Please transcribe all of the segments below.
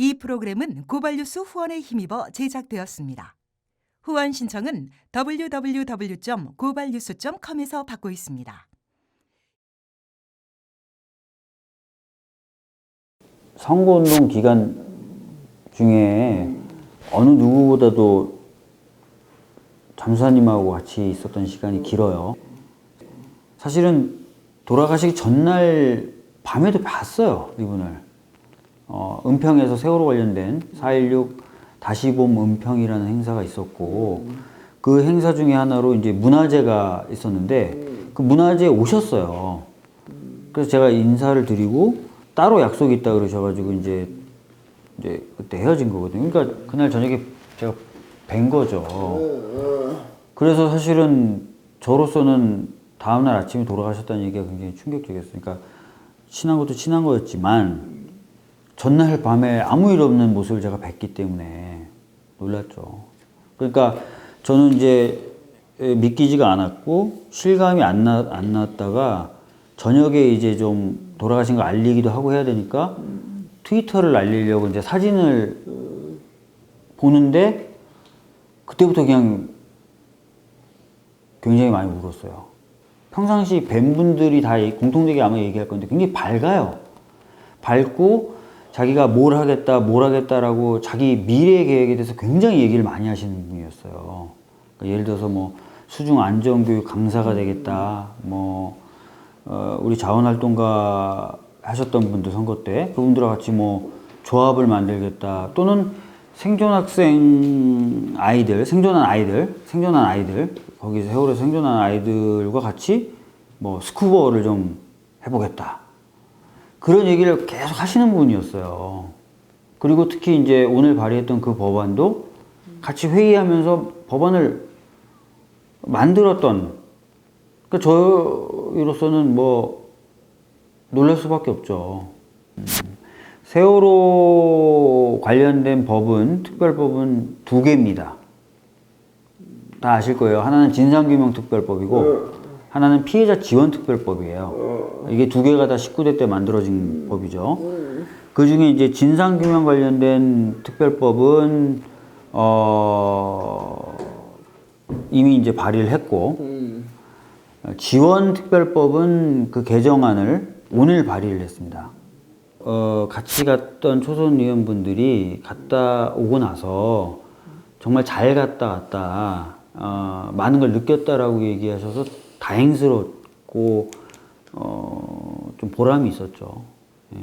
이 프로그램은 고발뉴스 후원에 힘입어 제작되었습니다. 후원 신청은 www.고발뉴스.com에서 받고 있습니다. 선거운동 기간 중에 어느 누구보다도 잠수사님하고 같이 있었던 시간이 길어요. 사실은 돌아가시기 전날 밤에도 봤어요, 이분을. 어, 은평에서 세월호 관련된 4.16 다시 봄 은평이라는 행사가 있었고, 그 행사 중에 하나로 이제 문화제가 있었는데, 그 문화제에 오셨어요. 그래서 제가 인사를 드리고, 따로 약속이 있다 그러셔가지고, 이제, 이제 그때 헤어진 거거든요. 그러니까 그날 저녁에 제가 뵌 거죠. 그래서 사실은 저로서는 다음날 아침에 돌아가셨다는 얘기가 굉장히 충격적이었어요. 그러니까 친한 것도 친한 거였지만 전날 밤에 아무 일 없는 모습을 제가 뵀기 때문에 놀랐죠. 그러니까 저는 이제 믿기지가 않았고 실감이 안, 나, 안 났다가 저녁에 이제 좀 돌아가신 거 알리기도 하고 해야 되니까 트위터를 알리려고 이제 사진을 보는데 그때부터 그냥 굉장히 많이 울었어요. 평상시 뵌 분들이 다 공통되게 아마 얘기할 건데 굉장히 밝아요. 밝고 자기가 뭘 하겠다, 뭘 하겠다라고 자기 미래 계획에 대해서 굉장히 얘기를 많이 하시는 분이었어요. 그러니까 예를 들어서 뭐 수중 안전교육 강사가 되겠다, 뭐 어, 우리 자원활동가 하셨던 분들 선거 때 그분들과 같이 뭐 조합을 만들겠다 또는 생존학생 아이들, 생존한 아이들, 생존한 아이들 거기서 세월에서 생존한 아이들과 같이 뭐 스쿠버를 좀 해보겠다 그런 얘기를 계속 하시는 분이었어요. 그리고 특히 이제 오늘 발의했던 그 법안도 같이 회의하면서 법안을 만들었던 그러니까 저로서는 뭐 놀랄 수밖에 없죠. 음. 세월호 관련된 법은 특별법은 두 개입니다. 다 아실 거예요. 하나는 진상규명특별법이고 하나는 피해자 지원 특별법이에요. 이게 두 개가 다 19대 때 만들어진 법이죠. 그 중에 이제 진상 규명 관련된 특별법은 어 이미 이제 발의를 했고 지원 특별법은 그 개정안을 오늘 발의를 했습니다. 어, 같이 갔던 초선 의원분들이 갔다 오고 나서 정말 잘 갔다 왔다, 어, 많은 걸 느꼈다라고 얘기하셔서 다행스럽고, 어, 좀 보람이 있었죠. 예.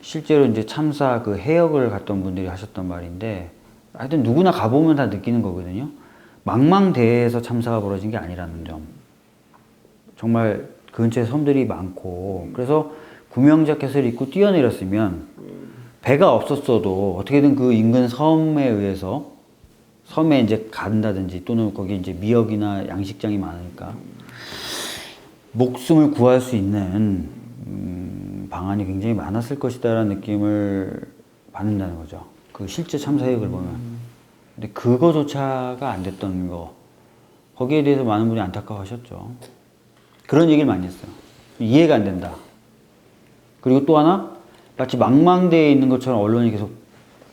실제로 이제 참사 그 해역을 갔던 분들이 하셨던 말인데, 하여튼 누구나 가보면 다 느끼는 거거든요. 망망대해에서 참사가 벌어진 게 아니라는 점. 정말 그 근처에 섬들이 많고, 그래서 구명 자켓을 입고 뛰어내렸으면 배가 없었어도 어떻게든 그 인근 섬에 의해서 섬에 이제 간다든지 또는 거기 이제 미역이나 양식장이 많으니까 목숨을 구할 수 있는 음, 방안이 굉장히 많았을 것이다라는 느낌을 받는다는 거죠. 그 실제 참사역을 보면. 근데 그거조차가 안 됐던 거. 거기에 대해서 많은 분이 안타까워하셨죠. 그런 얘기를 많이 했어요. 이해가 안 된다. 그리고 또 하나 마치 망망대해 있는 것처럼 언론이 계속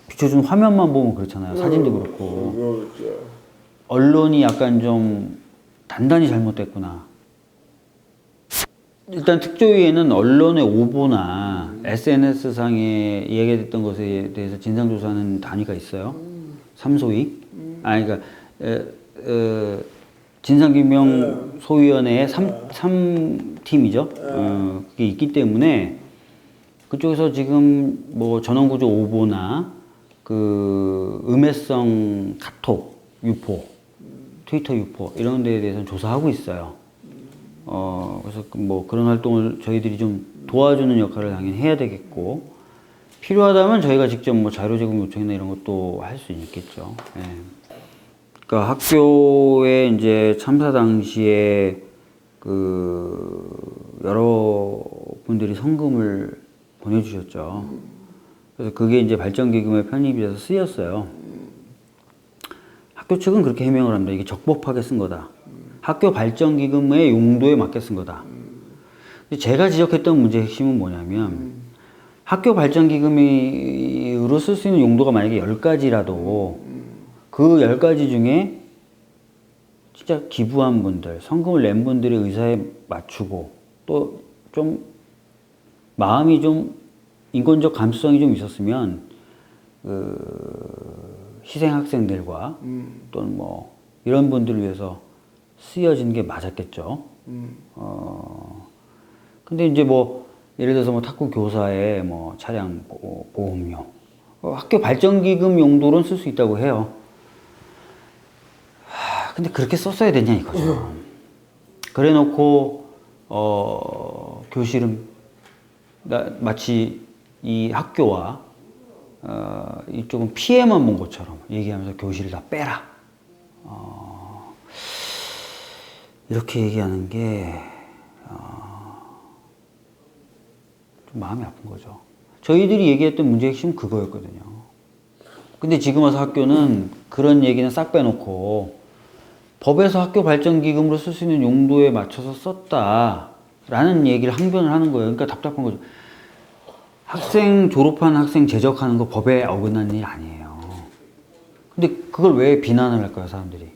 비춰준 화면만 보면 그렇잖아요. 사진도 그렇고. 언론이 약간 좀 단단히 잘못됐구나. 일단 특조위에는 언론의 오보나 SNS상에 이야기됐던 것에 대해서 진상조사하는 단위가 있어요. 삼소위. 아, 그러니까, 에, 에, 진상규명 소위원회의 3, 삼팀이죠 어, 그게 있기 때문에 그쪽에서 지금 뭐 전원구조 오보나 그 음해성 카톡 유포, 트위터 유포 이런 데에 대해서는 조사하고 있어요. 어, 그래서 그뭐 그런 활동을 저희들이 좀 도와주는 역할을 당연히 해야 되겠고 필요하다면 저희가 직접 뭐 자료 제공 요청이나 이런 것도 할 수 있겠죠. 예. 그러니까 학교에 이제 참사 당시에 그 여러 분들이 성금을 보내주셨죠. 그래서 그게 이제 발전기금에 편입이 돼서 쓰였어요. 학교 측은 그렇게 해명을 합니다. 이게 적법하게 쓴 거다. 학교 발전 기금의 용도에 맞게 쓴 거다. 제가 지적했던 문제의 핵심은 뭐냐면 학교 발전 기금으로 쓸 수 있는 용도가 만약에 10가지라도 그 10가지 중에 진짜 기부한 분들, 성금을 낸 분들의 의사에 맞추고 또 좀 마음이 좀 인권적 감수성이 좀 있었으면 그 희생 학생들과 또는 뭐 이런 분들을 위해서 쓰여진 게 맞았겠죠. 어 근데 이제 뭐 예를 들어서 뭐 탁구 교사의 뭐 차량 보- 보험료 어, 학교 발전 기금 용도로는 쓸 수 있다고 해요. 하, 근데 그렇게 썼어야 되냐 이거죠. 그래 놓고 어 교실은 나- 마치 이 학교와 어, 이쪽은 피해만 본 것처럼 얘기하면서 교실을 다 빼라. 어, 이렇게 얘기하는 게 어, 좀 마음이 아픈 거죠. 저희들이 얘기했던 문제 핵심은 그거였거든요. 근데 지금 와서 학교는 그런 얘기는 싹 빼놓고 법에서 학교 발전 기금으로 쓸 수 있는 용도에 맞춰서 썼다라는 얘기를 항변을 하는 거예요. 그러니까 답답한 거죠. 학생 졸업한 학생 제적하는 거 법에 어긋난 일 아니에요. 근데 그걸 왜 비난을 할까요, 사람들이?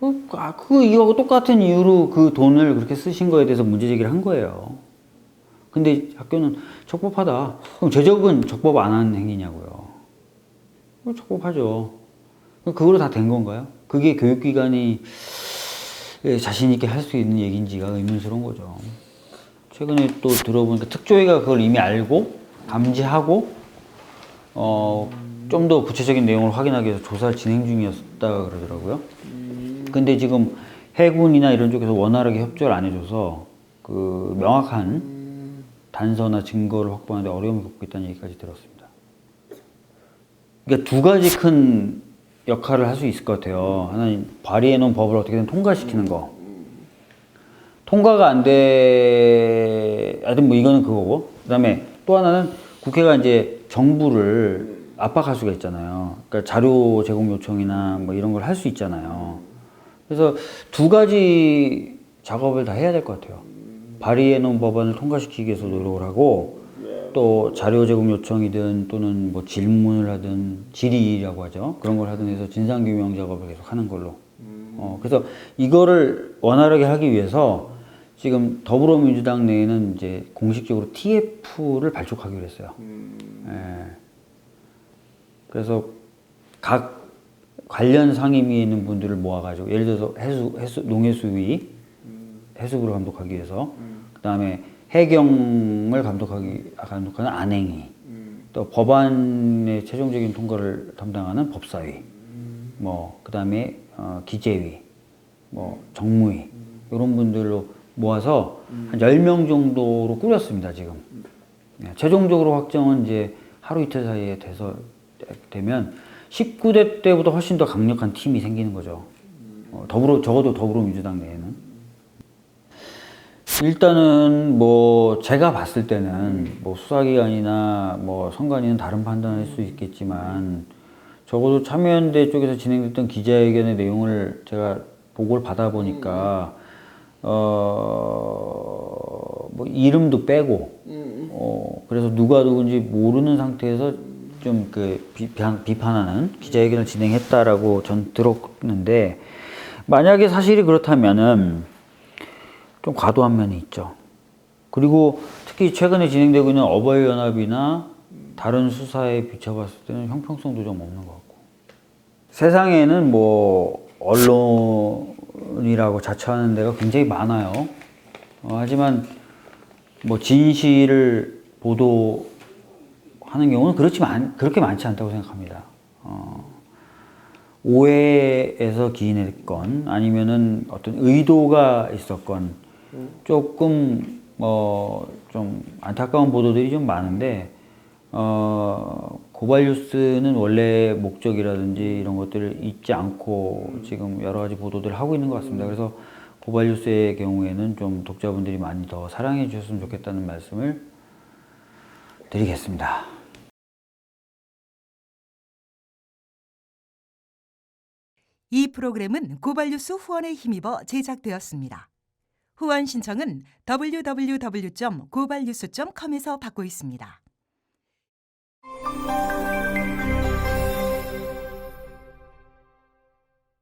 어, 아, 그 이거하고 똑같은 이유로 그 돈을 그렇게 쓰신 거에 대해서 문제 제기를 한 거예요. 근데 학교는 적법하다. 그럼 제적은 적법 안 하는 행위냐고요. 어, 적법하죠. 그걸로 다 된 건가요? 그게 교육기관이 예, 자신 있게 할 수 있는 얘기인지가 의문스러운 거죠. 최근에 또 들어보니까 특조위가 그걸 이미 알고 감지하고 어, 좀 더 구체적인 내용을 확인하기 위해서 조사를 진행 중이었다 그러더라고요. 근데 지금 해군이나 이런 쪽에서 원활하게 협조를 안 해줘서 그 명확한 단서나 증거를 확보하는데 어려움을 겪고 있다는 얘기까지 들었습니다. 그러니까 두 가지 큰 역할을 할 수 있을 것 같아요. 하나는 발의해 놓은 법을 어떻게든 통과시키는 거. 통과가 안 돼, 하여튼 뭐 이거는 그거고. 그 다음에 또 하나는 국회가 이제 정부를 압박할 수가 있잖아요. 그러니까 자료 제공 요청이나 뭐 이런 걸 할 수 있잖아요. 그래서 두 가지 작업을 다 해야 될 것 같아요. 발의해 놓은 법안을 통과시키기 위해서 노력을 하고 또 자료 제공 요청이든 또는 뭐 질문을 하든 질의라고 하죠. 그런 걸 하든 해서 진상 규명 작업을 계속 하는 걸로. 어, 그래서 이거를 원활하게 하기 위해서 지금 더불어민주당 내에는 이제 공식적으로 TF를 발족하기로 했어요. 예. 그래서 각 관련 상임위에 있는 분들을 모아가지고 예를 들어서 해수, 해수 농해수위 해수부를 감독하기 위해서 그 다음에 해경을 감독하기 감독하는 안행위 또 법안의 최종적인 통과를 담당하는 법사위 뭐 그다음에 어, 기재위 뭐 정무위 이런 분들로 모아서 한 10명 정도로 꾸렸습니다 지금. 네, 최종적으로 확정은 이제 하루 이틀 사이에 돼서 되면 19대 때보다 훨씬 더 강력한 팀이 생기는 거죠. 어, 더불어 적어도 더불어민주당 내에는. 일단은 뭐 제가 봤을 때는 뭐 수사기관이나 뭐 선관위는 다른 판단할 수 있겠지만 적어도 참여연대 쪽에서 진행됐던 기자회견의 내용을 제가 보고를 받아보니까 어 뭐 이름도 빼고 어 그래서 누가 누군지 모르는 상태에서 좀 그 비판, 비판하는 기자회견을 진행했다라고 전 들었는데 만약에 사실이 그렇다면은 좀 과도한 면이 있죠. 그리고 특히 최근에 진행되고 있는 어버이연합이나 다른 수사에 비춰봤을 때는 형평성도 좀 없는 것 같고. 세상에는 뭐, 언론이라고 자처하는 데가 굉장히 많아요. 어, 하지만 뭐, 진실을 보도 하는 경우는 그렇지 많, 그렇게 많지 않다고 생각합니다. 어, 오해에서 기인했건 아니면은 어떤 의도가 있었건 조금 뭐좀 안타까운 보도들이 좀 많은데 어 고발 뉴스는 원래 목적이라든지 이런 것들을 잊지 않고 지금 여러 가지 보도들을 하고 있는 것 같습니다. 그래서 고발 뉴스의 경우에는 좀 독자분들이 많이 더 사랑해 주셨으면 좋겠다는 말씀을 드리겠습니다. 이 프로그램은 고발뉴스 후원에 힘입어 제작되었습니다. 후원 신청은 www.고발뉴스.com에서 받고 있습니다.